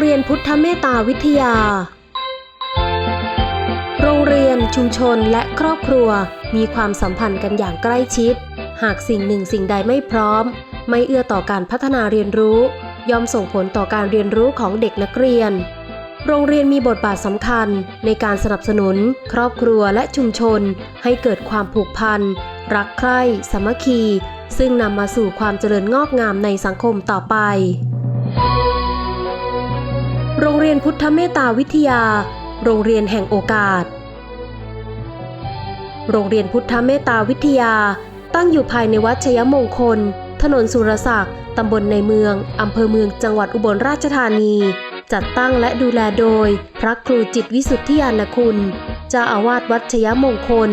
เรียนพุทธเมตตาวิทยา โรงเรียนชุมชนและครอบครัวมีความสัมพันธ์กันอย่างใกล้ชิด หากสิ่งหนึ่งสิ่งใดไม่พร้อม ไม่เอื้อต่อการพัฒนาเรียนรู้ ย่อมส่งผลต่อการเรียนรู้ของเด็กนักเรียน โรงเรียนมีบทบาทสำคัญในการสนับสนุน ครอบครัวและชุมชน ให้เกิดความผูกพัน รักใคร่ สามัคคี ซึ่งนำมาสู่ความเจริญงอกงามในสังคมต่อไป โรงเรียนพุทธเมตตาวิทยา โรงเรียนแห่งโอกาส โรงเรียนพุทธเมตตาวิทยา ตั้งอยู่ภายในวัดชยมงคล ถนนสุรศักดิ์ตำบลในเมืองอำเภอเมืองจังหวัดอุบลราชธานี จัดตั้งและดูแลโดย พระครูจิตวิสุทธิยานคุณเจ้าอาวาสวัดชยมงคล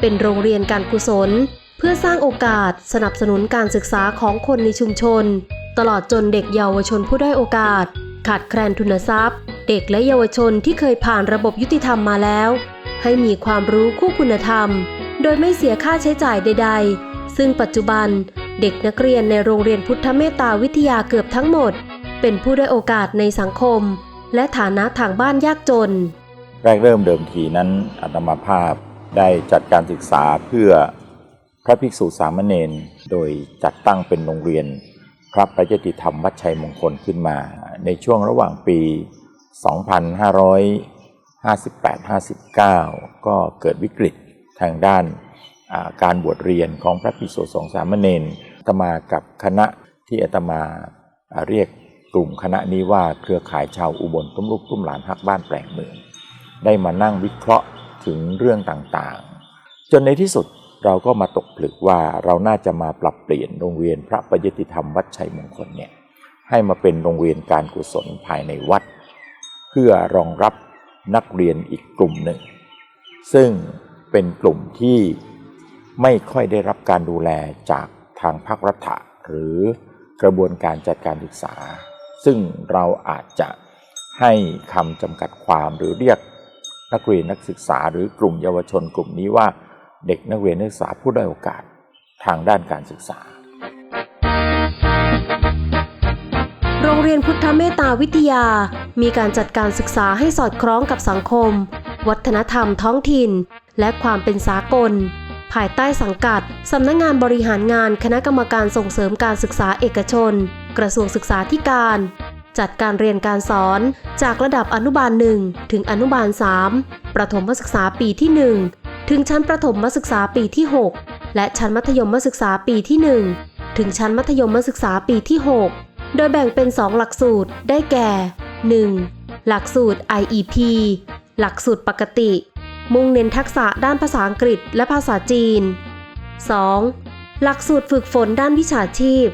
เป็นโรงเรียนการกุศล เพื่อสร้างโอกาสสนับสนุนการศึกษาของคนในชุมชน ตลอดจนเด็กเยาวชนผู้ด้อยโอกาส ขาดแคลนทุนทรัพย์ เด็กและเยาวชนที่เคยผ่านระบบยุติธรรมมาแล้ว ให้มีความรู้คู่คุณธรรม โดยไม่เสียค่าใช้จ่ายใด ๆ ซึ่งปัจจุบันเด็กนักเรียนในโรงเรียนพุทธเมตตาวิทยาเกือบทั้งหมด เป็นผู้ได้โอกาสในสังคม และฐานะทางบ้านยากจน แรกเริ่มเดิมทีนั้นอาตมาภาพได้จัดการศึกษาเพื่อพระภิกษุสามเณรโดยจัดตั้งเป็นโรงเรียนพระประยติธรรมวัดชัยมงคลขึ้นมา ในช่วงระหว่างปี 2558-59 ก็เกิดวิกฤตทางด้านาการบวชเรียนของพระภิกษุสงฆ์สามเณรอาตมากับคณะที่อาตมาาเรียกกลุ่มคณะนี้ว่าเครือข่ายชาวอุบลตุ้มลูกตุ้มหลานฮักบ้านแปลงเมือง ได้มานั่งวิเคราะห์ถึงเรื่องต่างๆ จนในที่สุดเราก็มาตกผลึกว่าเราน่าจะมาปรับเปลี่ยนโรงเรียนพระปยติธรรมวัดชัยมงคลเนี่ย ให้มาเป็นโรงเรียนการกุศลภายในวัด เพื่อรองรับนักเรียนอีกกลุ่มหนึ่ง ซึ่งเป็นกลุ่มที่ไม่ค่อยได้รับการดูแลจากทางภาครัฐหรือกระบวนการจัดการศึกษา ซึ่งเราอาจจะให้คำจำกัดความหรือเรียกนักเรียนนักศึกษาหรือกลุ่มเยาวชนกลุ่มนี้ว่าเด็กนักเรียนนักศึกษาผู้ได้อยโอกาสทางด้านการศึกษา โรงเรียนพุทธเมตตาวิทยา มีการจัดการศึกษาให้สอดคล้องกับสังคม วัฒนธรรมท้องถิ่น และความเป็นสากล ภายใต้สังกัด สำนักงงานบริหารงานคณะกรรมการส่งเสริมการศึกษาเอกชน กระทรวงศึกษาธิการ จัดการเรียนการสอนจากระดับอนุบาล1ถึงอนุบาล 3 ประถมศึกษาปีที่ 1 ถึงชั้นประถมศึกษาปีที่ 6 และชั้นมัธยมศึกษาปีที่ 1 ถึงชั้นมัธยมศึกษาปีที่ 6 โดยแบ่งเป็น 2 หลักสูตรได้แก่ 1. หลักสูตร IEP หลักสูตรปกติ มุ่งเน้นทักษะด้านภาษาอังกฤษและภาษาจีน 2. หลักสูตรฝึกฝนด้านวิชาชีพ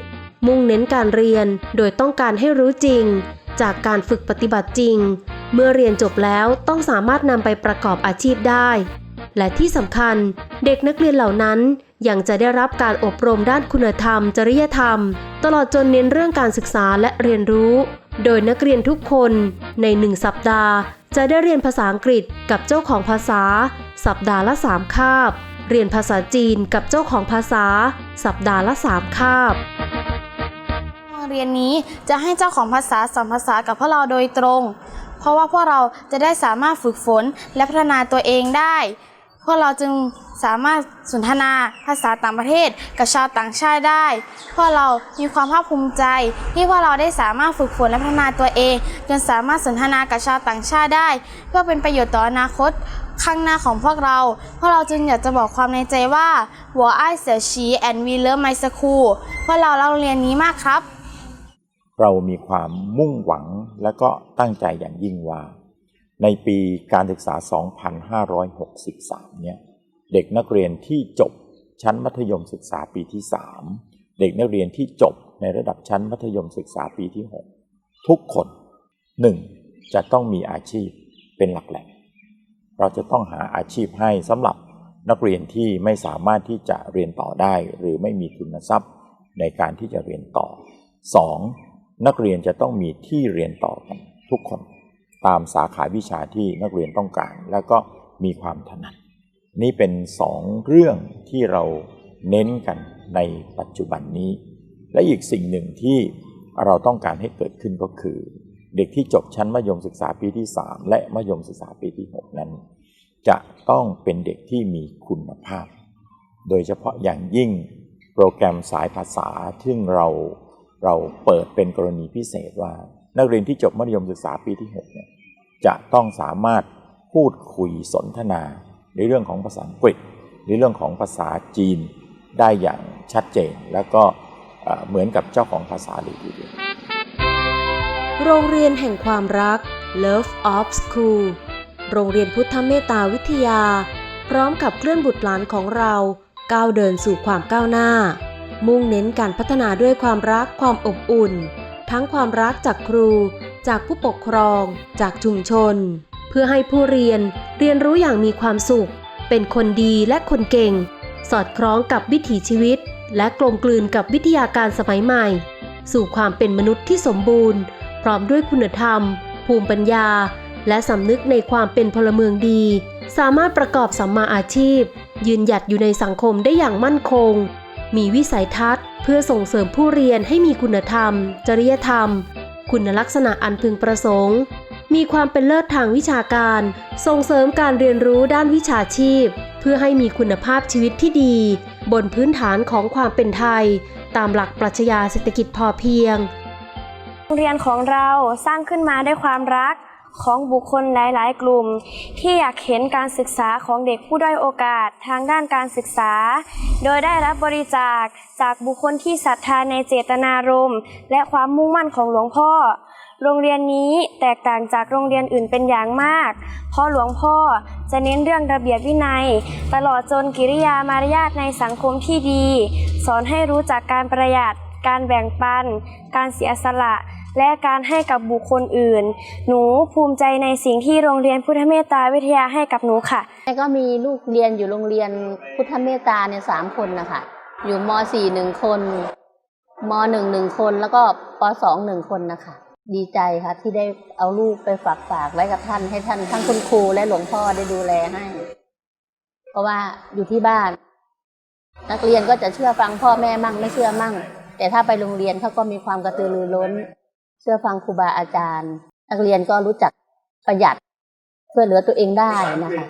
มุ่งเน้นการเรียนโดยต้องการให้รู้จริง จากการฝึกปฏิบัติจริง เมื่อเรียนจบแล้วต้องสามารถนำไปประกอบอาชีพได้ และที่สำคัญเด็กนักเรียนเหล่านั้นยังจะได้รับการอบรมด้านคุณธรรม จริยธรรม ตลอดจนเน้นเรื่องการศึกษาและเรียนรู้ โดยนักเรียนทุกคนในหนึ่งสัปดาห์ จะได้เรียนภาษาอังกฤษกับเจ้าของภาษา สัปดาห์ละ 3 คาบ เรียนภาษาจีนกับเจ้าของภาษา สัปดาห์ละ 3 คาบโรงเรียนนี้จะให้เจ้าของภาษาสอนภาษากับพวกเราโดยตรง เพราะว่าพวกเราจะได้สามารถฝึกฝนและพัฒนาตัวเองได้ พวกเราจึงสามารถสนทนาภาษาต่างประเทศกับชาวต่างชาติได้ พวกเรามีความภาคภูมิใจ ที่พวกเราได้สามารถฝึกฝนและพัฒนาตัวเอง จนสามารถสนทนากับชาวต่างชาติได้ เพื่อเป็นประโยชน์ต่ออนาคตข้างหน้าของพวกเรา พวกเราจึงอยากจะบอกความในใจว่าหัวไอเสียชีแอนวีเลอร์ไมสคูลพวกเราเราเรียนนี้มากครับ เรามีความมุ่งหวังและก็ตั้งใจอย่างยิ่งว่า ในปีการศึกษา 2563 เนี่ย เด็กนักเรียนที่จบชั้นมัธยมศึกษาปีที่ 3 เด็กนักเรียนที่จบในระดับชั้นมัธยมศึกษาปีที่ 6 ทุกคน 1. จะต้องมีอาชีพเป็นหลักแหล่ง เราจะต้องหาอาชีพให้สำหรับนักเรียนที่ไม่สามารถที่จะเรียนต่อได้ หรือไม่มีทุนทรัพย์ในการที่จะเรียนต่อ 2. นักเรียนจะต้องมีที่เรียนต่อกันทุกคน ตามสาขาวิชาที่นักเรียนต้องการ แล้วก็มีความถนัด นี่เป็นสองเรื่องที่เราเน้นกันในปัจจุบันนี้ และอีกสิ่งหนึ่งที่เราต้องการให้เกิดขึ้นก็คือ เด็กที่จบชั้นมัธยมศึกษาปีที่ 3 และมัธยมศึกษาปีที่ 6 นั้น จะต้องเป็นเด็กที่มีคุณภาพ โดยเฉพาะอย่างยิ่งโปรแกรมสายภาษาซึ่งเราเราเปิดเป็นกรณีพิเศษว่า นักเรียนที่จบมัธยมศึกษาปีที่6เนี่ยจะต้องสามารถพูดคุยสนทนา ในเรื่องของภาษาอังกฤษ ในเรื่องของภาษาจีนได้อย่างชัดเจน แล้วก็เอ่อเหมือนกับเจ้าของภาษาเลยทีเดียวโรงเรียนแห่งความรัก Love of School โรงเรียนพุทธเมตตาวิทยา พร้อมกับเคลื่อนบุตรหลานของเราก้าวเดินสู่ความก้าวหน้า มุ่งเน้นการพัฒนาด้วยความรักความอบอุ่น ทั้งความรักจากครู จากผู้ปกครอง จากชุมชน เพื่อให้ผู้เรียนเรียนรู้อย่างมีความสุข เป็นคนดีและคนเก่ง สอดคล้องกับวิถีชีวิต และกลมกลืนกับวิทยาการสมัยใหม่ สู่ความเป็นมนุษย์ที่สมบูรณ์ พร้อมด้วยคุณธรรม ภูมิปัญญา และสำนึกในความเป็นพลเมืองดี สามารถประกอบสัมมาอาชีพ ยืนหยัดอยู่ในสังคมได้อย่างมั่นคง มีวิสัยทัศน์ เพื่อส่งเสริมผู้เรียนให้มีคุณธรรม จริยธรรม คุณลักษณะอันพึงประสงค์ มีความเป็นเลิศทางวิชาการ ส่งเสริมการเรียนรู้ด้านวิชาชีพ เพื่อให้มีคุณภาพชีวิตที่ดี บนพื้นฐานของความเป็นไทย ตามหลักปรัชญาเศรษฐกิจพอเพียงโรงเรียนของเราสร้างขึ้นมาด้วยความรัก ของบุคคลหลาย ๆ กลุ่ม ที่อยากเห็นการศึกษาของเด็กผู้ด้อยโอกาสทางด้านการศึกษา โดยได้รับบริจาคจากบุคคลที่ศรัทธาในเจตนารมณ์ และความมุ่งมั่นของหลวงพ่อ โรงเรียนนี้แตกต่างจากโรงเรียนอื่นเป็นอย่างมาก เพราะหลวงพ่อจะเน้นเรื่องระเบียบวินัย ตลอดจนกิริยามารยาทในสังคมที่ดี สอนให้รู้จักการประหยัดการแบ่งปัน การเสียสละ และการให้กับบุคคลอื่น หนูภูมิใจในสิ่งที่โรงเรียนพุทธเมตตาวิทยาให้กับหนูค่ะแม่ก็มีลูกเรียนอยู่โรงเรียนพุทธเมตตาเนี่ยสามคนนะคะอยู่มสี่หนึ่งคนมหนึ่งหนึ่งคนแล้วก็ปสองหนึ่งคนนะคะ ดีใจค่ะที่ได้เอาลูกไปฝากฝากไว้กับท่านให้ท่านทั้งคุณครูและหลวงพ่อได้ดูแลให้ เพราะว่าอยู่ที่บ้าน นักเรียนก็จะเชื่อฟังพ่อแม่มั่งไม่เชื่อมั่ง แต่ถ้าไปโรงเรียนเขาก็มีความกระตือรือร้น เชื่อฟังครูบาอาจารย์ นักเรียนก็รู้จักประหยัดช่วยเหลือตัวเองได้นะคะ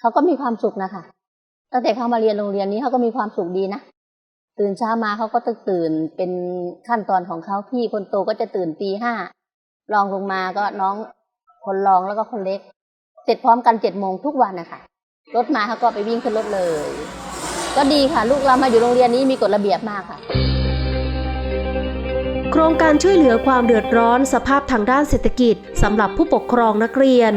เขาก็มีความสุขนะคะตั้งแต่เขามาเรียนโรงเรียนนี้เขาก็มีความสุขดีนะตื่นเช้ามาเขาก็ตื่นเป็นขั้นตอนของเขาพี่คนโตก็จะตื่นตีห้ารองลงมาก็น้องคนรองแล้วก็คนเล็ก เสร็จพร้อมกันเจ็ดโมงทุกวันนะคะรถมาเขาก็ไปวิ่งขึ้นรถเลย ก็ดีค่ะ ลูกเรามาอยู่โรงเรียนนี้มีกฎระเบียบมากค่ะ โครงการช่วยเหลือความเดือดร้อนสภาพทางด้านเศรษฐกิจสำหรับผู้ปกครองนักเรียน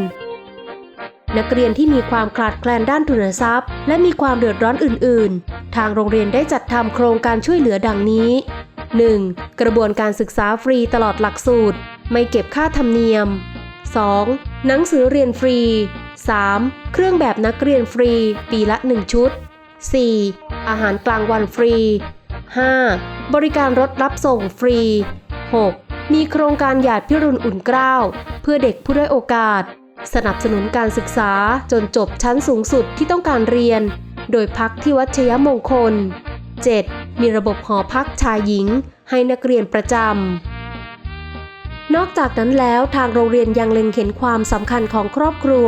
นักเรียนที่มีความขาดแคลนด้านทุนทรัพย์ และมีความเดือดร้อนอื่น ๆ ทางโรงเรียนได้จัดทำโครงการช่วยเหลือดังนี้ 1. กระบวนการศึกษาฟรีตลอดหลักสูตร ไม่เก็บค่าธรรมเนียม 2. หนังสือเรียนฟรี 3. เครื่องแบบนักเรียนฟรี ปีละ 1 ชุด 4. อาหารกลางวันฟรี 5. บริการรถรับส่งฟรี 6. มีโครงการหยาดพิรุณอุ่นเกล้าเพื่อเด็กผู้ด้อยโอกาส สนับสนุนการศึกษาจนจบชั้นสูงสุดที่ต้องการเรียน โดยพักที่วัดชยมงคล 7. มีระบบหอพักชายหญิง ให้นักเรียนประจำ นอกจากนั้นแล้วทางโรงเรียนยังเล็งเห็นความสำคัญของครอบครัว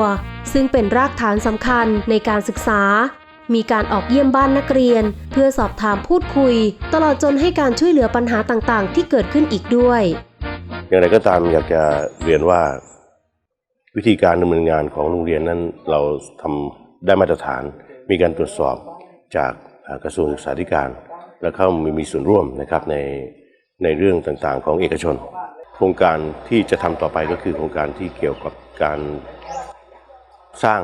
ซึ่งเป็นรากฐานสำคัญในการศึกษา มีการออกเยี่ยมบ้านนักเรียน เพื่อสอบถามพูดคุย ตลอดจนให้การช่วยเหลือปัญหาต่างๆ ที่เกิดขึ้นอีกด้วยอย่างไรก็ตามอยากจะเรียนว่า วิธีการดำเนินงานของโรงเรียนนั้นเราทำได้มาตรฐาน มีการตรวจสอบจากกระทรวงศึกษาธิการ และเข้ามีมีส่วนร่วมนะครับในในเรื่องต่างๆ ของเอกชน โครงการที่จะทำต่อไปก็คือโครงการที่เกี่ยวกับการสร้าง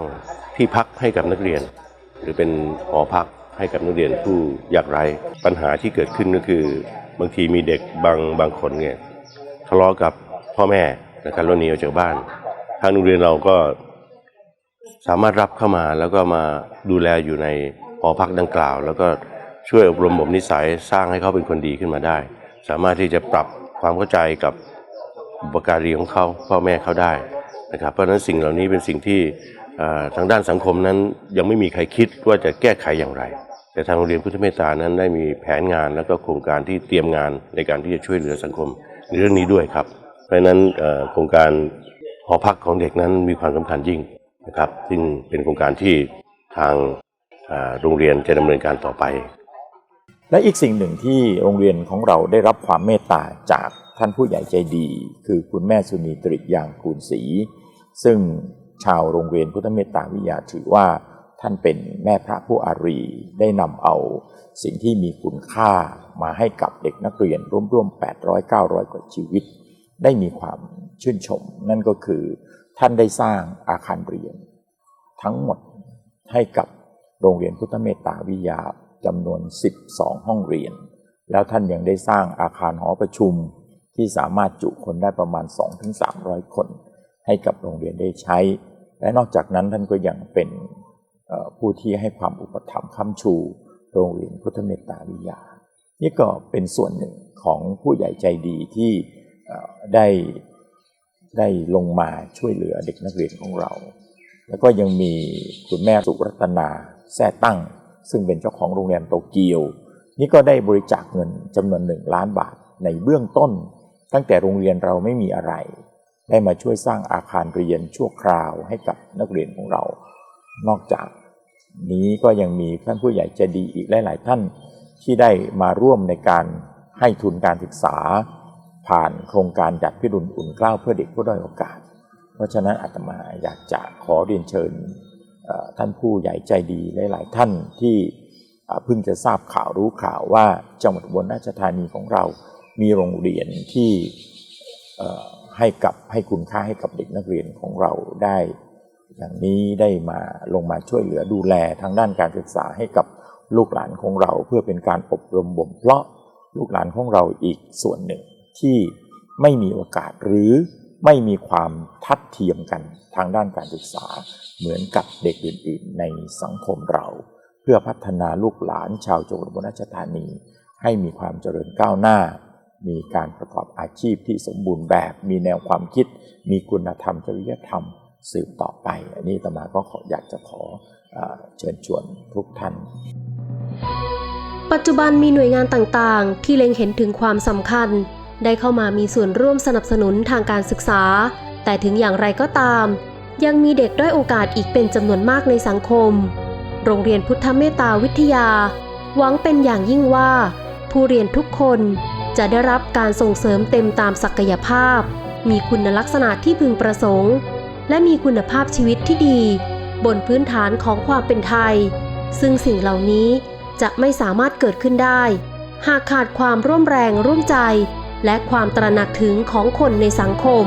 ที่พักให้กับนักเรียน หรือเป็นหอพักให้กับนักเรียนผู้ยากไร้ปัญหาที่เกิดขึ้นก็คือบางทีมีเด็กบางบางคนเนี่ยทะเลาะกับพ่อแม่นะครับแล้วหนีออกจากบ้าน ทางโรงเรียนเราก็สามารถรับเข้ามาแล้วก็มาดูแลอยู่ในหอพักดังกล่าว แล้วก็ช่วยอบรมบ่มนิสัยสร้างให้เขาเป็นคนดีขึ้นมาได้ สามารถที่จะปรับความเข้าใจกับบุปการีของเขาพ่อแม่เขาได้นะครับเพราะฉะนั้นสิ่งเหล่านี้เป็นสิ่งที่ ทางด้านสังคมนั้นยังไม่มีใครคิดว่าจะแก้ไขอย่างไร แต่ทางโรงเรียนพุทธเมตตานั้นได้มีแผนงานแล้วก็โครงการที่เตรียมงานในการที่จะช่วยเหลือสังคมในเรื่องนี้ด้วยครับ เพราะฉะนั้นโครงการหอพักของเด็กนั้นมีความสำคัญยิ่งนะครับ ซึ่งเป็นโครงการที่ทางโรงเรียนจะดำเนินการต่อไป และอีกสิ่งหนึ่งที่โรงเรียนของเราได้รับความเมตตาจากท่านผู้ใหญ่ใจดี คือคุณแม่สุนีตริยางกูลศรีซึ่ง ชาวโรงเรียนพุทธเมตตาวิทยาถือว่าท่านเป็นแม่พระผู้อารีได้นำเอาสิ่งที่มีคุณค่ามาให้กับเด็กนักเรียนร่วมๆ 800-900 กว่าชีวิต ได้มีความชื่นชม นั่นก็คือท่านได้สร้างอาคารเรียน ทั้งหมดให้กับโรงเรียนพุทธเมตตาวิทยาจำนวน 12 ห้องเรียน แล้วท่านยังได้สร้างอาคารหอประชุมที่สามารถจุคนได้ประมาณ 2-300 คน ให้กับโรงเรียนได้ใช้ และนอกจากนั้นท่านก็ยังเป็นผู้ที่ให้ความอุปถัมภ์ค้ำชู โรงเรียนพุทธเมตตาวิยา นี่ก็เป็นส่วนหนึ่งของผู้ใหญ่ใจดีที่ได้ได้ลงมาช่วยเหลือเด็กนักเรียนของเรา แล้วก็ยังมีคุณแม่สุรัตนาแซ่ตั้ง ซึ่งเป็นเจ้าของโรงแรมโตเกียว นี่ก็ได้บริจาคเงินจำนวนหนึ่งล้านบาทในเบื้องต้น ตั้งแต่โรงเรียนเราไม่มีอะไร ได้มาช่วยสร้างอาคารเรียนชั่วคราวให้กับนักเรียนของเรา นอกจากนี้ก็ยังมีท่านผู้ใหญ่ใจดีอีกหลาย ๆ ท่านที่ได้มาร่วมในการให้ทุนการศึกษา ผ่านโครงการจัดพิรุณอุ่นเกล้าเพื่อเด็กผู้ด้อยโอกาส เพราะฉะนั้นอาตมาอยากจะขอเรียนเชิญท่านผู้ใหญ่ใจดีหลาย ๆ ท่านที่เพิ่งจะทราบข่าวรู้ข่าวว่าจังหวัดอุบลราชธานีของเรา มีโรงเรียนที่ ให้กับให้คุณค่าให้กับเด็กนักเรียนของเราได้ อย่างนี้ได้มาลงมาช่วยเหลือดูแลทางด้านการศึกษาให้กับลูกหลานของเราเพื่อเป็นการอบรมบ่มเพาะลูกหลานของเราอีกส่วนหนึ่งที่ไม่มีโอกาสหรือไม่มีความทัดเทียมกันทางด้านการศึกษา เหมือนกับเด็กอื่น ๆ ในสังคมเรา เพื่อพัฒนาลูกหลานชาวจังหวัดอุบลราชธานี ให้มีความเจริญก้าวหน้า มีการประกอบอาชีพที่สมบูรณ์แบบ มีแนวความคิด มีคุณธรรมจริยธรรมสืบต่อไป อันนี้ตมาก็ขออยากจะขอเออเชิญชวนทุกท่าน ปัจจุบันมีหน่วยงานต่างๆ ที่เล็งเห็นถึงความสำคัญ ได้เข้ามามีส่วนร่วมสนับสนุนทางการศึกษา แต่ถึงอย่างไรก็ตาม ยังมีเด็กด้อยโอกาสอีกเป็นจำนวนมากในสังคม โรงเรียนพุทธเมตตาวิทยา หวังเป็นอย่างยิ่งว่า ผู้เรียนทุกคน จะได้รับการส่งเสริมเต็มตามศักยภาพ มีคุณลักษณะที่พึงประสงค์ และมีคุณภาพชีวิตที่ดี บนพื้นฐานของความเป็นไทย ซึ่งสิ่งเหล่านี้จะไม่สามารถเกิดขึ้นได้ หากขาดความร่วมแรงร่วมใจ และความตระหนักถึงของคนในสังคม